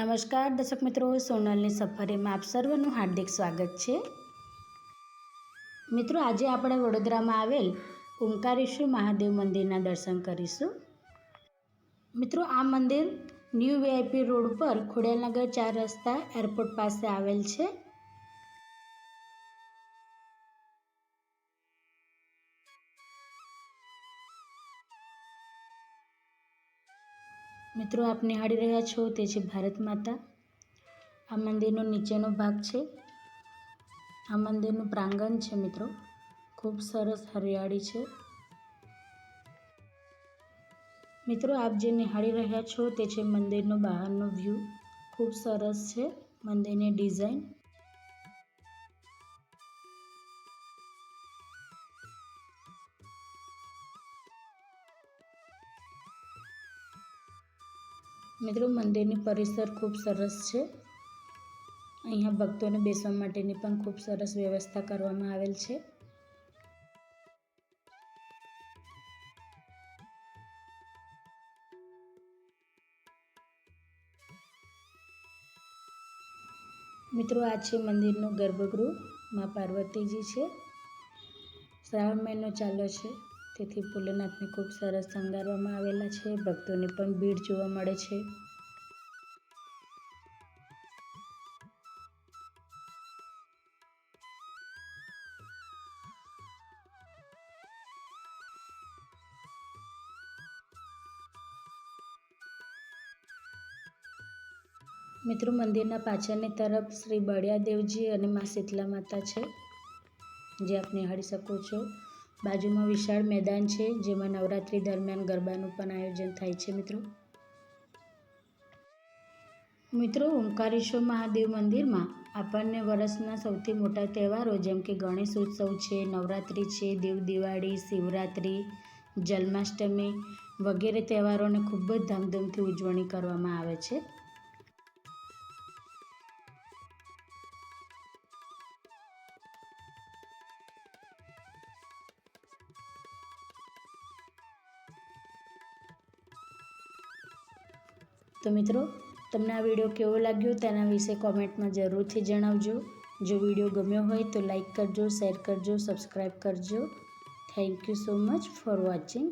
નમસ્કાર દર્શક મિત્રો, સોનલની સફરીમાં આપ સર્વનું હાર્દિક સ્વાગત છે. મિત્રો, આજે આપણે વડોદરામાં આવેલ ઓમકારેશ્વર મહાદેવ મંદિરના દર્શન કરીશું. મિત્રો, આ મંદિર ન્યૂ વીઆઈપી રોડ પર ખોડિયાલનગર ચાર રસ્તા એરપોર્ટ પાસે આવેલ છે. મિત્રો આપ નિહાળી રહ્યા છો તે છે ભારત માતા. આ મંદિરનો નીચેનો ભાગ છે. આ મંદિરનું પ્રાંગણ છે મિત્રો. ખૂબ સરસ હરિયાળી છે. મિત્રો, આપ જે નિહાળી રહ્યા છો તે છે મંદિરનો બહારનો વ્યૂ ખૂબ સરસ છે મંદિરની ડિઝાઇન મિત્રો, મંદિરની પરિસર ખૂબ સરસ છે. અહીંયા ભક્તોને બેસવા માટેની પણ ખૂબ સરસ વ્યવસ્થા કરવામાં આવેલ છે. મિત્રો, આ છે મંદિરનું ગર્ભગૃહ. મા પાર્વતીજી છે. શ્રાવણ મહિનો ચાલે છે. તેથી ભોલેનાથને ખૂબ સરસ શણગારવામાં આવેલા છે. ભક્તોની પણ ભીડ જોવા મળે છે. મિત્રો, મંદિરના પાછળની તરફ શ્રી બળિયાદેવજી અને મા શીતલા માતા છે. જે આપ નિહાળી શકો છો. બાજુમાં વિશાળ મેદાન છે, જેમાં નવરાત્રિ દરમિયાન ગરબાનું પણ આયોજન થાય છે, મિત્રો. મિત્રો, ઓમકારેશ્વર મહાદેવ મંદિરમાં આપણને વર્ષના સૌથી મોટા તહેવારો જેમ કે ગણેશ ઉત્સવ છે, નવરાત્રિ છે, દેવ દિવાળી, શિવરાત્રિ, જન્માષ્ટમી વગેરે તહેવારોને ખૂબ જ ધામધૂમથી ઉજવણી કરવામાં આવે છે. તો મિત્રો, તમને આ વીડિયો કેવો લાગ્યો તેના વિશે કોમેન્ટમાં જરૂરથી જણાવજો. જો વીડિયો ગમ્યો હોય તો લાઈક કરજો, શેર કરજો, સબસ્ક્રાઈબ કરજો. Thank you so much for watching.